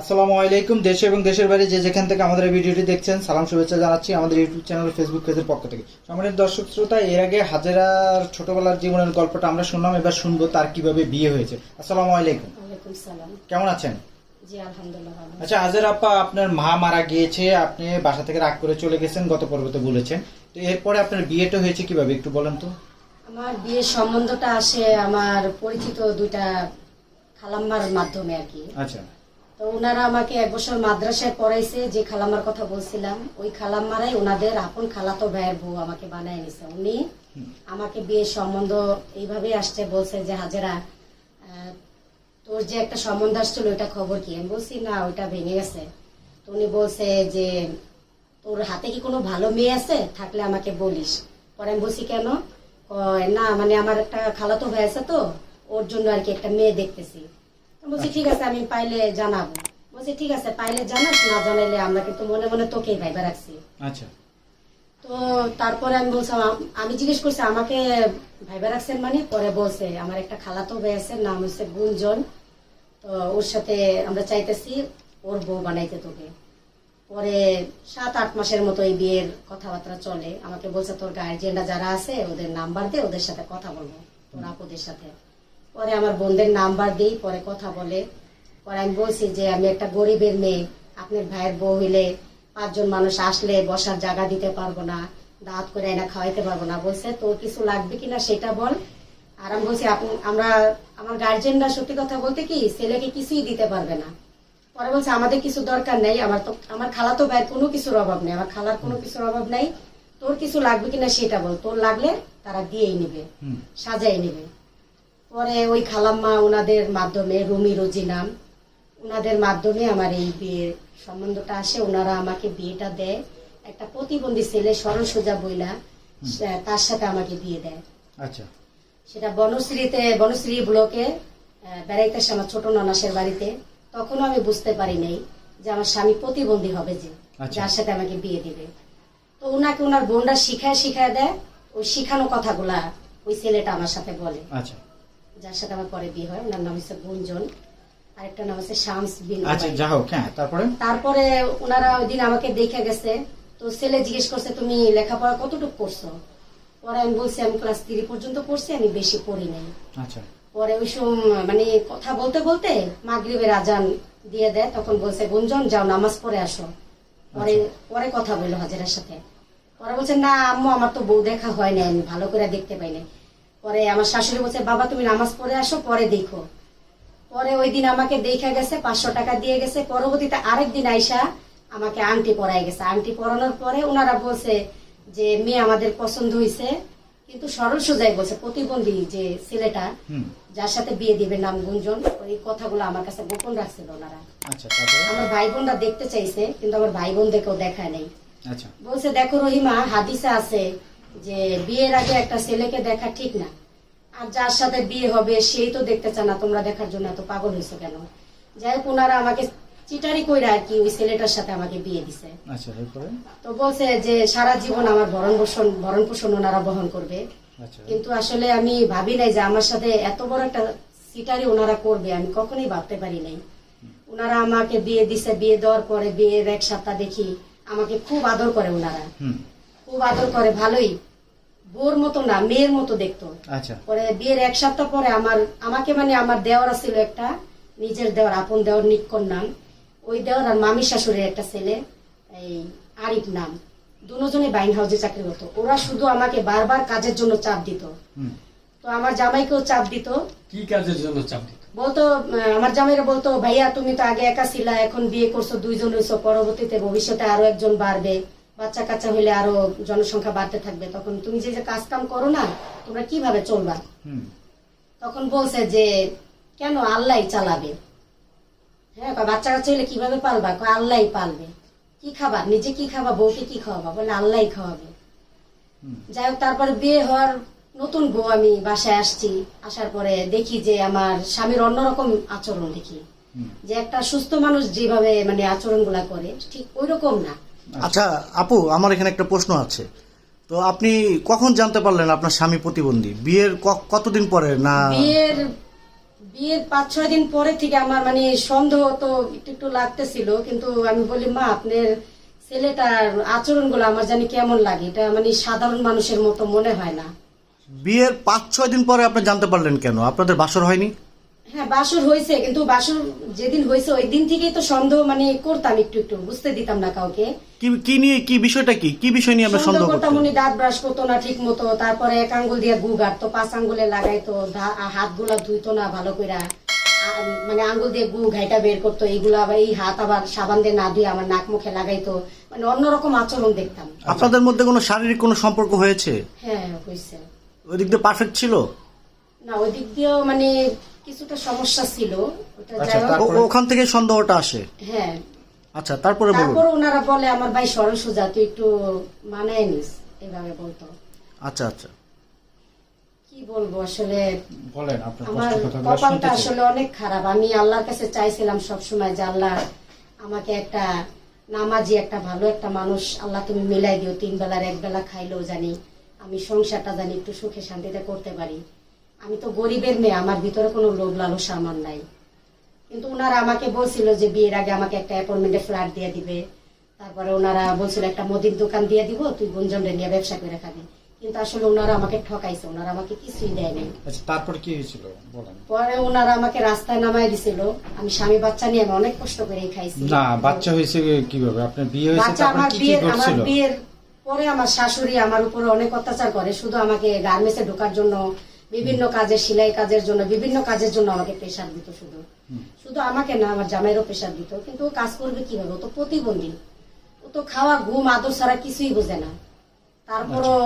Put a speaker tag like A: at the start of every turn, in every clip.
A: আসসালামু আলাইকুম দেশে এবং দেশের বাইরে যে যেখান থেকে আমাদের ভিডিওটি দেখছেন সালাম শুভেচ্ছা জানাচ্ছি আমাদের ইউটিউব চ্যানেল ফেসবুক পেজের পক্ষ থেকে। সম্মানিত দর্শক শ্রোতা এর আগে হাজেরার ছোটবেলার জীবনের গল্পটা আমরা শুনলাম এবার শুনব তার কীভাবে বিয়ে হয়েছে। আসসালামু আলাইকুম। কেমন আছেন? আচ্ছা হাজের আপা আপনার মা মারা গিয়েছে আপনি বাসা থেকে রাগ করে চলে গেছেন গত পর্বতে বলেছেন। তো এরপরে আপনার বিয়েটা হয়েছে কীভাবে একটু বলেন তো।
B: আমার বিয়ের সম্বন্ধটা আসে আমার পরিচিত দুইটা খালাম্মার মাধ্যমে আর কি।
A: আচ্ছা।
B: তো ওনারা আমাকে এক বছর মাদ্রাসায় পড়াইছে, যে খালাম্মার কথা বলছিলাম, ওই খালাম্মারাই ওনাদের আপন খালাতো ভাইয়ের বউ আমাকে বানায় নিছে। উনি আমাকে বিয়ের সম্বন্ধ এইভাবেই আসছে, বলছে যে, হাজেরা তোর যে একটা সম্বন্ধ আসছিল, ওইটা খবর কি? আমি বলছি, না, ওইটা ভেঙে গেছে। তো উনি বলছে যে, তোর হাতে কি কোনো ভালো মেয়ে আছে? থাকলে আমাকে বলিস। পরে আমি বলছি, কেন? না মানে আমার একটা খালাতো ভাই আছে তো, ওর জন্য আর কি একটা মেয়ে দেখতেছি। বলছি ঠিক আছে আমি পাইলে জানাব। বলছি ঠিক আছে পাইলে জানাস না জানাইলে আমরা কিন্তু মনে মনে তোকেই ভাইবা রাখছি।
A: আচ্ছা।
B: তো তারপরে আমি বলছিলাম আমি জিজ্ঞেস করছি আমাকে ভাইবা রাখছেন মানে? পরে বলছে আমার একটা খালাতো ভাই আছে নাম হচ্ছে গুঞ্জন। তো ওর সাথে আমরা চাইতেছি ওর বউ বানাইতে তোকে। পরে সাত আট মাসের মতো এই বিয়ের কথাবার্তা চলে। আমাকে বলছে তোর গার্জিয়ানরা যারা আছে ওদের নাম্বার দে ওদের সাথে কথা বলব তোর আপুদের সাথে। পরে আমার বোনদের নাম্বার দিই পরে কথা বলে। পরে আমি বলছি যে আমি একটা গরিবের মেয়ে। আপনার ভাইয়ের বউ হইলে পাঁচজন মানুষ আসলে বসার জায়গা দিতে পারব না দাঁত করে এনে খাওয়াইতে পারব না। বলছে তোর কিছু লাগবে কিনা সেটা বল। আর আমি বলছি আপনি- আমরা আমার গার্জেনরা সত্যি কথা বলতে কি ছেলেকে কিছুই দিতে পারবে না। পরে বলছে আমাদের কিছু দরকার নেই আমার তো আমার খালা তো ভাইয়ের কোনো কিছুর অভাব নেই আমার খালার কোনো কিছুর অভাব নেই। তোর কিছু লাগবে কিনা সেটা বল তোর লাগলে তারা দিয়েই নেবে সাজাই নেবে। পরে ওই খালাম্মা ওনাদের মাধ্যমে রুমি রোজি নাম ওনাদের মাধ্যমে আমার এই বিয়ের সম্বন্ধটা আসে। ওনারা আমাকে বিয়েটা দেয়। একটা প্রতিবন্ধী ছেলে সরল সোজা বইলা তার সাথে আমাকে বিয়ে দেয়।
A: আচ্ছা।
B: সেটা বনশ্রীতে বনশ্রী ব্লকে বেড়াইতে আসে আমার ছোট ননাসের বাড়িতে। তখনও আমি বুঝতে পারি নাই যে আমার স্বামী প্রতিবন্ধী হবে যে
A: আচ্ছা।
B: যার সাথে আমাকে বিয়ে দিবে। তো ওনাকে ওনার বোনরা শিখায় শিখায় দেয় ওই শিখানো কথাগুলা ওই ছেলেটা আমার সাথে বলে।
A: আচ্ছা।
B: যার সাথে আমার পরে বিয়ে হয় ওনার নাম হচ্ছে গুঞ্জন। আরেকটা নাম হচ্ছে শামস বিন
A: আচ্ছা
B: ওবায়দ।
A: যা হোক হ্যাঁ তারপরে?
B: তারপরে ওনারা ওই দিন আমাকে দেখে গেছে তো ছেলে জিজ্ঞেস করছে তুমি লেখাপড়া কতটুকু করছ? পরে আমি বলছি আমি ক্লাস থ্রি পর্যন্ত পড়ছি আমি বেশি পড়ি নাই।
A: আচ্ছা।
B: পরে ওই সময় মানে কথা বলতে বলতে মাগরিবের আজান দিয়ে দেয় তখন বলছে গুঞ্জন যাও নামাজ পড়ে আসো। পরে পরে কথা বলল হাজারের সাথে। পরে বলছে না আম্মু আমার তো বউ দেখা হয় নাই আমি ভালো করে দেখতে পাই নাই। পরে আমার শাশুড়ি বলছে বাবা তুমি নামাজ পড়ে আসো পরে দেখো। পরে ওই দিন আমাকে দেখা গেছে পাঁচশো টাকা দিয়ে গেছে। পরবর্তীতে আরেক দিন আইসা আমাকে আংটি পরাই গেছে। আংটি পরানোর পরে ওনারা বলছে যে মেয়ে আমাদের পছন্দ হয়েছে কিন্তু সরল সোজাই বলছে প্রতিবন্ধী যে ছেলেটা যার সাথে বিয়ে দিবে নাম গুঞ্জন ওই কথাগুলো আমার কাছে গোপন রাখছিল ওনারা।
A: আচ্ছা
B: আমার ভাই বোনরা দেখতে চাইছে কিন্তু আমার ভাই বোনদেরকেও দেখায় নাই।
A: আচ্ছা।
B: বলছে দেখো রহিমা হাদিসে আছে যে বিয়ের আগে একটা ছেলেকে দেখা ঠিক না। আর যার সাথে বিয়ে হবে সেই তো দেখতে চায় না তোমরা দেখার জন্য এত পাগল হয়েছে কেন? যাই হোক ওনারা আমাকে চিটারি কইরা আর কি ওই ছেলেটার সাথে আমাকে বিয়ে দিছে।
A: আচ্ছা
B: তো বলছে যে সারা জীবন আমার ভরণ পোষণ ভরণ পোষণ ওনারা বহন করবে।
A: আচ্ছা।
B: কিন্তু আসলে আমি ভাবি নাই যে আমার সাথে এত বড় একটা সিটারি ওনারা করবে আমি কখনোই ভাবতে পারি নাই। ওনারা আমাকে বিয়ে দিছে বিয়ে দেওয়ার পরে বিয়ের এক সপ্তাহ দেখি আমাকে খুব আদর করে ওনারা খুব আদর করে ভালোই। বোর মতো না মেয়ের মতো দেখতো।
A: আচ্ছা।
B: পরে বিয়ের এক সপ্তাহ পরে আমার আমাকে মানে আমার দেওয়ার ছিল একটা নিজের দেওয়ার আপন দেওয়ার নিকন নাম ওই দেওয়ার আর মামি শাশুড়ির একটা ছেলে এই আরিফ নাম। দুজনে বাইন হাউসে চাকরি করতো। ওরা শুধু আমাকে বারবার কাজের জন্য চাপ দিত। তো আমার জামাইকেও চাপ দিত।
C: কি কাজের জন্য চাপ দিত?
B: বলতো আমার জামাইরা বলতো ভাইয়া তুমি তো আগে একা ছিলা এখন বিয়ে করছ দুইজন হয়েছো পরবর্তীতে ভবিষ্যতে আরও একজন বাড়বে। বাচ্চা কাচ্চা হইলে আরও জনসংখ্যা বাড়তে থাকবে। তখন তুমি যে কাজ কাম করো না তোমরা কীভাবে চলবা? তখন বলছে যে কেন আল্লাহ চালাবে? হ্যাঁ বাচ্চা কাচ্চা হইলে কীভাবে পালবা? আল্লাহ পালবে। কি খাবার নিজে কি খাবা? বউকে কি খাওয়াবা? বলে আল্লাহ খাওয়াবে। যাই হোক তারপরে বিয়ে হওয়ার নতুন বউ আমি বাসায় আসছি। আসার পরে দেখি যে আমার স্বামীর অন্যরকম আচরণ দেখি। যে একটা সুস্থ মানুষ যেভাবে মানে আচরণগুলা করে ঠিক ওই রকম না।
D: আচ্ছা। আপু আমার এখানে একটা প্রশ্ন আছে। তো আপনি কখন জানতে পারলেন আপনার স্বামী প্রতিবন্ধী? বিয়ের কতদিন পরে না?
B: বিয়ের বিয়ের পাঁচ ছয় দিন পরে থেকে আমার মানে সন্দেহ তো একটু একটু লাগতেছিল কিন্তু আমি বলি মা আপনার ছেলেটার আচরণগুলো আমার জানি কেমন লাগে? এটা মানে সাধারণ মানুষের মতো মনে হয় না।
D: বিয়ের পাঁচ ছয় দিন পরে আপনি জানতে পারলেন কেন? আপনাদের বাসর হয়নি?
B: হ্যাঁ বাসর হয়েছে কিন্তু বাসর যেদিন হয়েছে ওই দিন থেকেই তো সন্দেহ মানে করতাম একটু একটু বুঝতে দিতাম না কাউকে।
D: কি কি নিয়ে কি বিষয়টা কি? কি বিষয় নিয়ে আপনি
B: সন্দেহ করতাম উনি দাঁত ব্রাশ করতো না ঠিক মতো তারপরে এক আঙ্গুল দিয়ে গু গাড়তো পাঁচ আঙ্গুলে লাগাইতো হাতগুলা ধুইতো না ভালো করে মানে আঙ্গুল দিয়ে গু ঘাইটা বের করতো এইগুলো আবার এই হাত আবার সাবান দিয়ে না ধুয়ে আমার নাক মুখে লাগাইতো মানে অন্যরকম আচরণ দেখতাম।
D: আপনাদের মধ্যে কোনো শারীরিক কোনো সম্পর্ক হয়েছে?
B: হ্যাঁ হয়েছে।
D: ওই দিক দিয়ে পারফেক্ট ছিল?
B: না ওই দিক দিয়েও মানে কিছুটা সমস্যা ছিল। ওটা
A: আচ্ছা,
B: যাই হোক।
A: তার-
D: ও- ওখান থেকে সন্দেহটা আসে?
B: হ্যাঁ।
D: আচ্ছা তারপরে বলুন।
B: তারপর ওনারা বলে আমার ভাই সরল সোজা তুই একটু মানায় নিস। এভাবে বলতো।
D: আচ্ছা আচ্ছা।
B: কি বলব আসলে
A: বলেন আপনার
B: আমার
A: কষ্টের কথাগুলো
B: কপালটা
A: চাই।
B: আসলে অনেক খারাপ। আমি আল্লাহর কাছে চাইছিলাম সব সময় যে আল্লাহ আমাকে একটা নামাজি একটা ভালো একটা মানুষ আল্লাহ তুমি মিলাই দিও তিন বেলার এক বেলা খাইলেও জানি আমি সংসারটা জানি একটু সুখে শান্তিতে করতে পারি। আমি তো গরিবের মেয়ে আমার ভিতরে কোনো লোভ লালসা আমার নাই। কিন্তু ওনারা আমাকে বলছিল যে বিয়ের আগে আমাকে একটা অ্যাপয়েন্টমেন্টে ফ্ল্যাট দিয়ে দিবে। তারপরে ওনারা বলছিল একটা মুদির দোকান দিয়ে দিব তুই গুঞ্জনরে নিয়ে ব্যবসা করে খাবি। কিন্তু আসলে ওনারা আমাকে ঠকাইছে ওনারা আমাকে কিছুই দেয় নাই।
A: আচ্ছা তারপর কি হয়েছিল? বলেন।
B: পরে ওনারা আমাকে রাস্তায় নামাই দিছিল। আমি স্বামী বাচ্চা নিয়ে আমি অনেক কষ্ট করে খাইছি।
A: না বাচ্চা হয়েছে কীভাবে? আপনার বিয়ে হয়েছে
B: বাচ্চা আমার বিয়ের আমার বিয়ের পরে আমার শাশুড়ি আমার উপরে অনেক অত্যাচার করে। শুধু আমাকে গার্মেন্টসে ঢোকার জন্য বিভিন্ন কাজের সেলাই কাজের জন্য বিভিন্ন কাজের জন্য আমাকে প্রেশার দিত শুধু। শুধু আমাকে না আমার জামাইরও প্রেশার দিত। কিন্তু ও কাজ করবে কীভাবে? ও তো প্রতিবন্ধী। ও তো খাওয়া ঘুম আদর ছাড়া কিছুই বোঝে না। তারপরও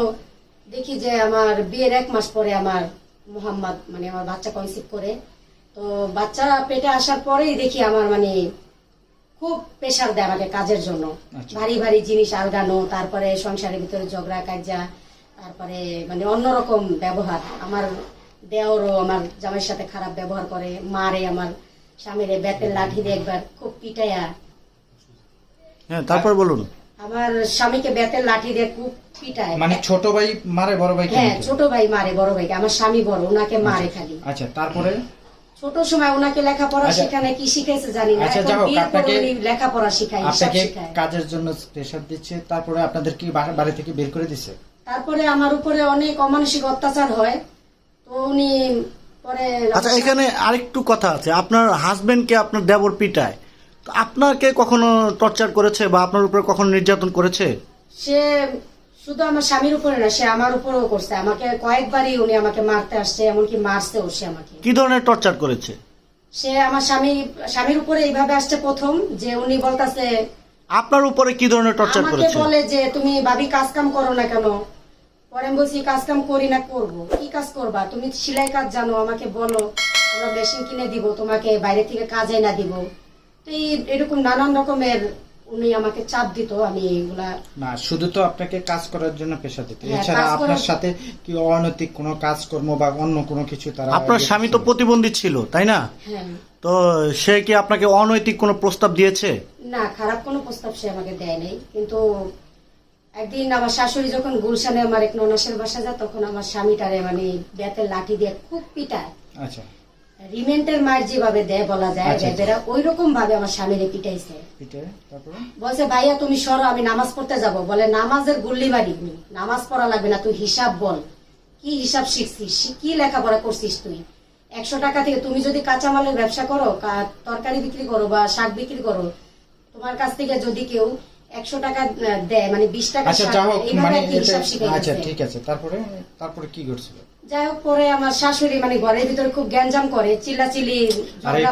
B: দেখি যে আমার বিয়ের এক মাস পরে আমার মোহাম্মদ মানে আমার বাচ্চা কনসিভ করে। তো বাচ্চা পেটে আসার পরেই দেখি আমার মানে খুব প্রেশার দেয় আমাকে কাজের জন্য।
A: আচ্ছা।
B: ভারী ভারী জিনিস আলগানো তারপরে সংসারের ভিতরে ঝগড়া কাজা তারপরে মানে অন্যরকম ব্যবহার। আমার দেওরও আমার জামাইয়ের সাথে খারাপ ব্যবহার করে মারে আমার স্বামীরে বেতের লাঠি দিয়ে একবার খুব পিটাইয়া।
D: হ্যাঁ তারপর বলুন।
B: আমার স্বামীকে বেতের লাঠি দিয়ে খুব পিটায়।
A: মানে ছোট ভাই মারে বড় ভাই
B: হ্যাঁ ছোট ভাই মারে বড় ভাইকে। আমার স্বামী বড় ওনাকে মারে খালি।
A: আচ্ছা তারপরে?
B: ছোট সময় ওনাকে লেখাপড়া
A: আচ্ছা।
B: শিখানে কি শিখাইছে জানি না।
A: আচ্ছা,
B: এখন
A: হোক, আপনাকে-
B: লেখাপড়া শিখায় হিসাব
A: আপনাকে কাজের জন্য প্রেশার দিচ্ছে তারপরে আপনাদের কি বাড়ি থেকে বের করে দিচ্ছে
B: তারপরে আমার উপরে অনেক অমানসিক অত্যাচার হয়। তো উনি পরে
D: আচ্ছা এখানে আরেকটু কথা আছে। আপনার হাজবেন্ডকে আপনার দেবর পিটায়। তো আপনাকে কখনো টর্চার করেছে বা আপনার উপরে কখনো নির্যাতন করেছে?
B: সে শুধু আমার স্বামীর উপরে না সে আমার উপরেও করছে। আমাকে কয়েকবারই উনি আমাকে মারতে আসছে এমনকি মারছেও সে আমাকে।
D: কি ধরনের টর্চার করেছে?
B: সে আমার স্বামী স্বামীর উপরে এইভাবে আসছে প্রথম যে উনি বলতাছে
D: আপনার উপরে কি ধরনের টর্চার করেছে আমাকে
B: বলে যে তুমি ভাবি কাজ কাম করো না কেন? পরে আমি বলছি কাজ কাম করি না করব। কি কাজ করবা? তুমি সেলাই কাজ জানো আমাকে বলো। আমরা মেশিন কিনে দিব তোমাকে বাইরে থেকে কাজে না দিব। তো এই এরকম নানান রকমের উনি আমাকে চাপ দিত আমি এগুলা
A: না শুধু তো আপনাকে কাজ করার জন্য পেশা দিতে।
B: হ্যাঁ,
A: এছাড়া আপনার সাথে কি অনৈতিক কোনো কাজকর্ম বা অন্য কোনো কিছু তারা
D: আপনার স্বামী তো প্রতিবন্ধী ছিল তাই না?
B: হ্যাঁ।
D: তো সে কি আপনাকে অনৈতিক কোনো প্রস্তাব দিয়েছে?
B: না খারাপ কোনো প্রস্তাব সে আমাকে দেয় নাই। কিন্তু একদিন আমার শাশুড়ি যখন গুলশানে আমার এক ননাসের বাসা যায় তখন আমার স্বামীটারে মানে বেতের লাঠি দিয়ে খুব পিটায়।
A: আচ্ছা।
B: রিমেন্টের মার যেভাবে দেয় বলা যায়। বেবেরা ওই রকম ভাবে আমার স্বামীরে পিটাইছে। বলছে ভাইয়া তুমি সরো আমি নামাজ পড়তে যাব। বলে নামাজের গুল্লি বাড়ি নামাজ পড়া লাগবে না তুই হিসাব বল। কি হিসাব শিখছিস? কি লেখাপড়া করছিস তুই? একশো টাকা থেকে তুমি যদি কাঁচামালের ব্যবসা করো তরকারি বিক্রি করো বা শাক বিক্রি করো তোমার কাছ থেকে যদি কেউ একশো টাকা দেয় মানে বিশ টাকা
A: আচ্ছা মানে আচ্ছা। ঠিক আছে। তারপরে তারপরে কি ঘটছিল?
B: যাই হোক পরে আমার শাশুড়ি মানে ঘরের ভিতরে খুব গ্যাঞ্জাম করে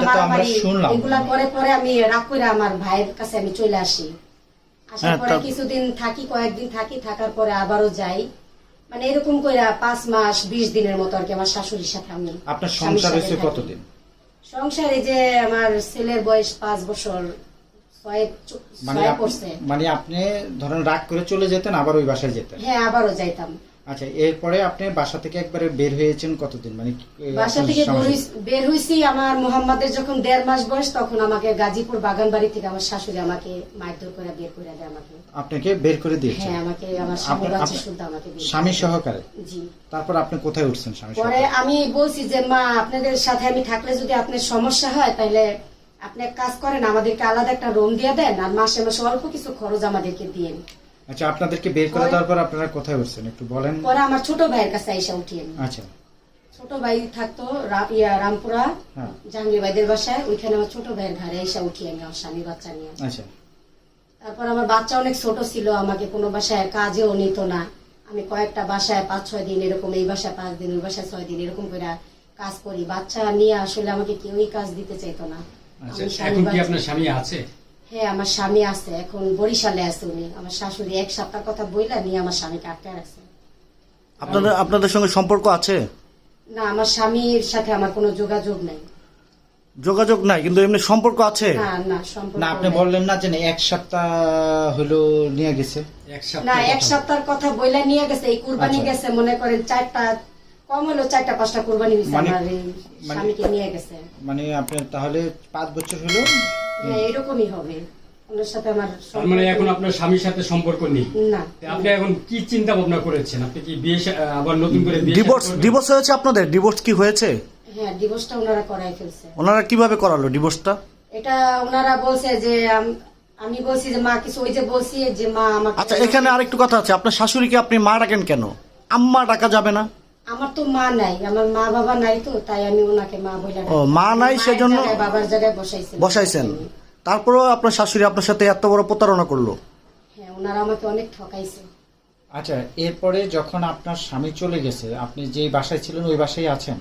B: মারামারি, এগুলা করে পরে আমি রাগ করে আমার ভাইয়ের কাছে আমি চলে আসি। আসার
D: হ্যাঁ,
B: পরে কিছুদিন থাকি কয়েকদিন থাকি থাকার পরে আবারও যাই। মানে এরকম পাঁচ মাস বিশ দিনের মতো আর কি আমার শাশুড়ির সাথে আমি
A: আপনার সংসার হয়েছে কতদিন?
B: সংসারে যে আমার ছেলের বয়স পাঁচ বছর
A: মানে মানে আপনি ধরেন রাগ করে চলে যেতেন আবার ওই বাসায় যেতেন?
B: হ্যাঁ আবারও যাইতাম।
A: আচ্ছা এরপরে আপনি বাসা থেকে একবারে বের হয়েছেন কতদিন? মানে
B: বাসা থেকে বের হয়েছি আমার মোহাম্মদের যখন দেড় মাস বয়স তখন আমাকে গাজীপুর বাগান বাড়ি থেকে আমার শাশুড়ি আমাকে মারধর করে বের করে দেয় আমাকে।
A: আপনাকে বের করে দিয়েছে?
B: হ্যাঁ আমাকে আমার স্বামী বাচ্চা
A: আপনার-
B: আমাকে
A: স্বামী সহকারে?
B: জি।
A: তারপর আপনি কোথায় উঠছেন স্বামী
B: পরে আমি বলছি যে মা আপনাদের সাথে আমি থাকলে যদি আপনার সমস্যা হয় তাহলে আপনি এক কাজ করেন আমাদেরকে আলাদা একটা রুম দিয়ে দেন আর মাসে মাসে অল্প কিছু খরচ আমাদেরকে দিয়েন।
A: আচ্ছা আপনাদেরকে বের করে দেওয়ার পর আপনারা কোথায় উঠছেন একটু বলেন।
B: পরে আমার ছোট ভাইয়ের কাছে আইসা উঠিয়ে নিই।
A: আচ্ছা।
B: ছোট ভাই থাকতো ইয়া রামপুরা
A: হ্যাঁ।
B: জাহাঙ্গীর ভাইদের বাসায়। ওইখানে আমার ছোট ভাইয়ের ঘরে আইসা উঠিয়ে নিই আমার স্বামী বাচ্চা নিয়ে।
A: আচ্ছা।
B: তারপর আমার বাচ্চা অনেক ছোট ছিল আমাকে কোনো বাসায় কাজেও নিত না। আমি কয়েকটা বাসায় পাঁচ ছয় দিন এরকম এই বাসায় পাঁচ দিন ওই বাসায় ছয় দিন এরকম করে কাজ করি। বাচ্চা নিয়ে আসলে আমাকে কেউই কাজ দিতে চাইতো না।
C: আচ্ছা
B: আমি
C: এখন কি আপনার স্বামী আছে?
B: হ্যাঁ আমার স্বামী আছে এখন বরিশালে আছে উনি। আমার শাশুড়ি এক সপ্তাহ কথা বইলা নিয়ে আমার স্বামীকে আটকে রাখছে।
D: আপনাদের আপনাদের সঙ্গে সম্পর্ক আছে?
B: না আমার স্বামীর সাথে আমার কোনো যোগাযোগ নাই।
D: যোগাযোগ নাই কিন্তু এমনি সম্পর্ক আছে?
B: না না সম্পর্ক
A: না আপনি বললেন না যে না, এক সপ্তাহ হলো নিয়ে গেছে।
C: এক
B: না
C: সপ্তাহ
B: এক সপ্তাহের কথা বইলা নিয়ে গেছে এই কুরবানি
A: আচ্ছা।
B: গেছে মনে করেন চারটা কম হলো চারটা পাঁচটা কুরবানি হয়েছে
A: মানে-
B: আমার এই
A: মানে-
B: স্বামীকে নিয়ে গেছে।
A: মানে আপনার তাহলে পাঁচ বছর হলো
B: হ্যাঁ এরকমই হবে। ওনার সাথে আমার
C: তার মানে এখন আপনার স্বামীর সাথে সম্পর্ক নেই?
B: না।
C: আপনি এখন কি চিন্তা ভাবনা করেছেন? আপনি কি বিয়ে শা- আবার নতুন করে বিয়ে
D: ডিভোর্স ডিভোর্স হয়েছে আপনাদের? ডিভোর্স কি হয়েছে?
B: হ্যাঁ ডিভোর্সটা ওনারা করাই ফেলছে।
D: ওনারা কীভাবে করালো ডিভোর্সটা
B: এটা ওনারা বলছে যে আম- আমি বলছি যে মা কিছু ওই যে বলছি যে মা আমাকে
D: আচ্ছা এখানে আরেকটু কথা আছে। আপনার শাশুড়িকে আপনি মা ডাকেন কেন? আম্মা ডাকা যাবে না?
B: আমার তো মা নাই আমার মা বাবা নাই তো তাই আমি ওনাকে মা বলে
D: ও, মা নাই। সেজন্য-
B: বাবার জায়গায় বসাইছি
D: বসাইছেন। তারপরেও আপনার শাশুড়ি আপনার সাথে এত বড় প্রতারণা করল?
B: হ্যাঁ ওনারা আমাকে অনেক ঠকাইছে।
A: আচ্ছা এরপরে যখন আপনার স্বামী চলে গেছে আপনি যেই বাসায় ছিলেন ওই বাসায় আছেন?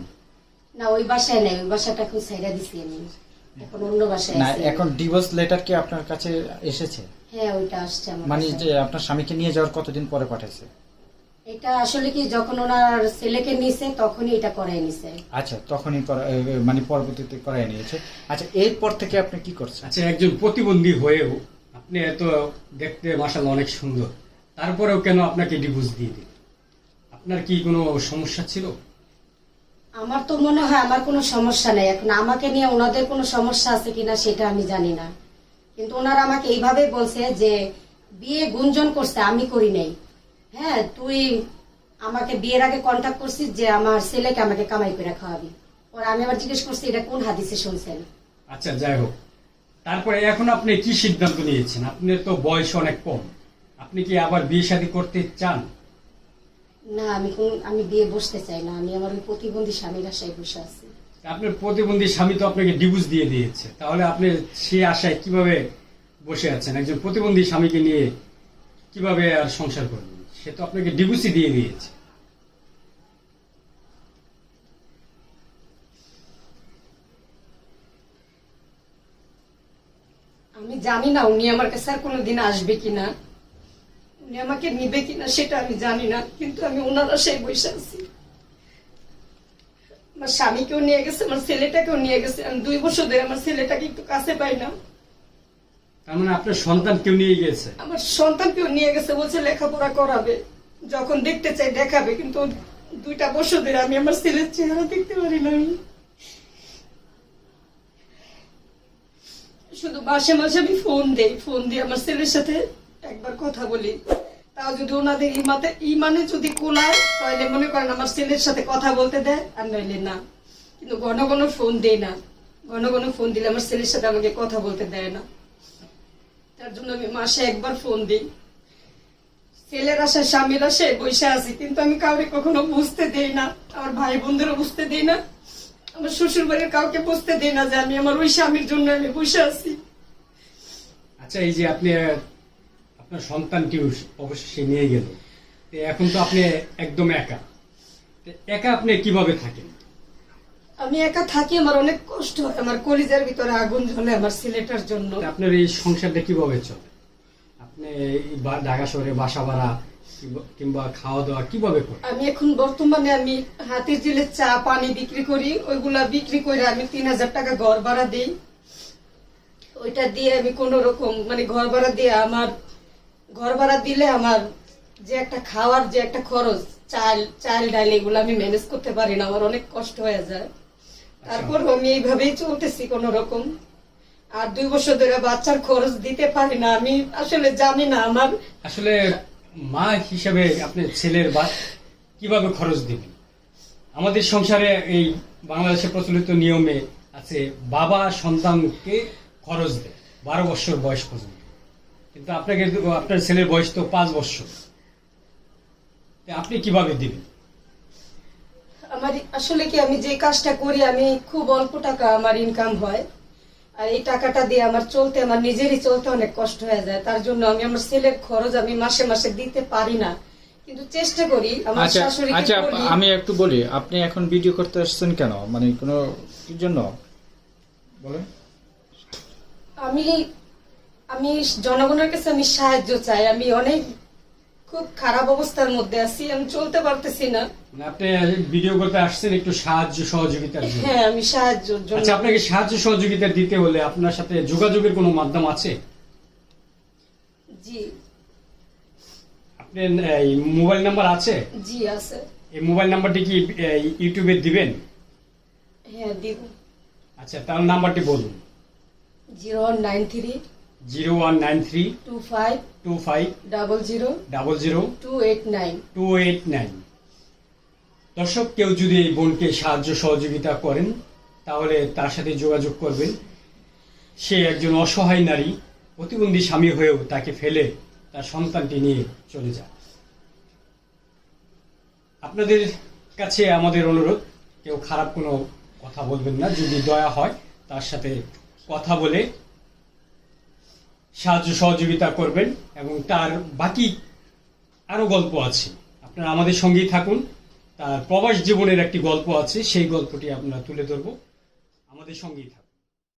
B: না ওই বাসায় নাই ওই বাসাটা এখন ছাইড়া দিছি আমি। এখন অন্য বাসায়
A: না এখন ডিভোর্স লেটার কি আপনার কাছে এসেছে?
B: হ্যাঁ ওইটা আসছে আমার
A: মানে যে আপনার স্বামীকে নিয়ে যাওয়ার কতদিন পরে পাঠাইছে?
B: এটা আসলে কি যখন ওনার ছেলেকে নিছে তখনই এটা করাই নিছে।
A: আচ্ছা তখনই মানে পরবর্তীতে করাই নিয়েছে। আচ্ছা এরপর থেকে আপনি কি করছেন?
C: আচ্ছা একজন প্রতিবন্ধী হয়েও আপনি এত দেখতে মাসাল্লাহ অনেক সুন্দর। তারপরেও কেন আপনাকে ডিভোর্স দিয়ে দিল? আপনার কি কোনো সমস্যা ছিল?
B: আমার তো মনে হয় আমার কোনো সমস্যা নেই। এখন আমাকে নিয়ে ওনাদের কোনো সমস্যা আছে কিনা সেটা আমি জানি না। কিন্তু ওনারা আমাকে এইভাবে বলছে যে বিয়ে গুঞ্জন করছে আমি করি নাই। হ্যাঁ তুই আমাকে বিয়ের আগে কন্ট্যাক্ট করছিস যে আমার ছেলেকে আমাকে কামাই করে খাওয়াবি। ওর আমি আবার জিজ্ঞেস করছি এটা কোন হাদিসে শুনছেন?
C: আচ্ছা যাই হোক। তারপরে এখন আপনি কি সিদ্ধান্ত নিয়েছেন? আপনার তো বয়স অনেক কম। আপনি কি আবার বিয়ে শাদী করতে চান?
B: না আমি কোন আমি বিয়ে বসতে চাই না। আমি আমার ওই প্রতিবন্ধী স্বামীর আশায় বসে আছি।
C: আপনার প্রতিবন্ধী স্বামী তো আপনাকে ডিভোর্স দিয়ে দিয়েছে। তাহলে আপনি সে আশায় কীভাবে বসে আছেন? একজন প্রতিবন্ধী স্বামীকে নিয়ে কীভাবে আর সংসার করবেন? সে তো আপনাকে ডিভোর্সই দিয়ে দিয়েছে।
B: আমি জানি না উনি আমার কাছে আর কোনোদিন আসবে কিনা। উনি আমাকে নিবে কিনা সেটা আমি জানি না, কিন্তু আমি ওনার আশায় বসে আছি। আমার স্বামীকেও নিয়ে গেছে, আমার ছেলেটাকেও নিয়ে গেছে। আমি দুই বছর ধরে আমার ছেলেটাকে একটু কাছে পাই না।
C: মানে আপনার সন্তান কেউ নিয়ে গেছে
B: আমার সন্তানকেও নিয়ে গেছে, বলছে লেখাপড়া করাবে, যখন দেখতে চাই দেখাবে, কিন্তু দুইটা আমি আমার ছেলের চেহারা দেখতে পারি না শুধু মাসে মাসে আমি ফোন দেই, ফোন দিয়ে আমার ছেলের সাথে একবার কথা বলি। তাও যদি ওনাদের ইমাতে, ইমানে যদি কোলায় তাহলে মনে করেন আমার ছেলের সাথে কথা বলতে দেয়, আর নইলে না। কিন্তু ঘন ঘন ফোন দেই না। ঘন ঘন ফোন দিলে আমার ছেলের সাথে আমাকে কথা বলতে দেয় না। তার জন্য আমি মাসে একবার ফোন দিই। ছেলের আসে স্বামীর আসে বসে আছি, কিন্তু আমি কাউকে কখনো বুঝতে দেই না। আমার ভাই বোনদেরও বুঝতে দেই না। আমার শ্বশুর বাড়ির কাউকে বুঝতে দেই না যে আমি আমার ওই স্বামীর জন্য আমি বসে আছি।
C: আচ্ছা এই যে আপনি, আপনার সন্তানকে অবশ্যই নিয়ে গেল এখন তো আপনি একদম একা। একা আপনি কীভাবে থাকেন?
B: আমি একা থাকি আমার অনেক কষ্ট হয়। আমার কলিজার ভিতরে আগুন জ্বলে আমার ছেলেটার জন্য।
C: আপনার এই সংসারটা কীভাবে চলে? আপনি এই ঢাকা শহরে বাসা ভাড়া কিংবা- খাওয়া দাওয়া কীভাবে করেন?
B: আমি এখন বর্তমানে আমি হাতির জিলের চা পানি বিক্রি করি। ওইগুলা বিক্রি করে আমি তিন হাজার টাকা ঘর ভাড়া দিই। ওইটা দিয়ে আমি কোন রকম মানে ঘর ভাড়া দিয়ে আমার ঘর ভাড়া দিলে আমার যে একটা খাওয়ার যে একটা খরচ চাল চাল ডাল এগুলো আমি ম্যানেজ করতে পারি না। আমার অনেক কষ্ট হয়ে যায়। তারপর আমি এইভাবেই চলতেছি কোন রকম আর দুই বছর ধরে বাচ্চার খরচ দিতে পারি না, আমি আসলে জানি না আমার।
C: আসলে মা হিসেবে আপনি ছেলের বা কীভাবে খরচ দিবেন? আমাদের সংসারে এই বাংলাদেশে প্রচলিত নিয়মে আছে, বাবা সন্তানকে খরচ দেয়, বারো বছর বয়স পর্যন্ত। কিন্তু আপনাকে, আপনার ছেলের বয়স তো পাঁচ বছর। আপনি কীভাবে দিবেন?
B: আমার আসলে কি আমি যে কাজটা করি আমি খুব অল্প টাকা আমার ইনকাম হয়। আর এই টাকাটা দিয়ে আমার চলতে আমার নিজেরই চলতে অনেক কষ্ট হয়ে যায়। তার জন্য আমি আমার ছেলের খরচ আমি মাসে মাসে দিতে পারি না। কিন্তু চেষ্টা করি আমার
A: আচ্ছা
B: শাশুড়ি
A: আচ্ছা আমি একটু বলি আপনি এখন ভিডিও করতে আসছেন কেন? মানে কোনো কি জন্য? বলেন।
B: আমি আমি জনগণের কাছে আমি সাহায্য চাই। আমি অনেক খুব খারাপ অবস্থার মধ্যে আছি আমি চলতে পারতেছি না।
C: আপনি ভিডিও করতে আসছেন একটু সাহায্য সহযোগিতার জন্য।
B: হ্যাঁ আমি সাহায্যের জন্য।
C: আচ্ছা আপনাকে সাহায্য সহযোগিতা দিতে হলে আপনার সাথে যোগাযোগের কোনো মাধ্যম আছে?
B: জি।
C: আপনার এই মোবাইল নাম্বার আছে?
B: জি আছে।
C: এই মোবাইল নাম্বারটি কি ইউটিউবে দিবেন?
B: হ্যাঁ দিব।
C: আচ্ছা তার নাম্বারটি বলুন।
B: Zero nine three
C: zero one nine three
B: two five
C: two five
B: double zero
C: double zero
B: two eight nine.
C: Two eight nine. দর্শক, কেউ যদি এই বোনকে সাহায্য সহযোগিতা করেন, তাহলে তার সাথে যোগাযোগ করবেন। সে একজন অসহায় নারী, প্রতিবন্ধী স্বামী হয়েও তাকে ফেলে তার সন্তানটি নিয়ে চলে যায়। আপনাদের কাছে আমাদের অনুরোধ, কেউ খারাপ কোনো কথা বলবেন না। যদি দয়া হয়, তার সাথে কথা বলে সাহায্য সহযোগিতা করবেন এবং তার বাকি আরও গল্প আছে। আপনারা আমাদের সঙ্গেই থাকুন। প্রবাস জীবনের একটি গল্প আছে সেই গল্পটি আমরা তুলে ধরবো। আমাদের সঙ্গেই থাকুন।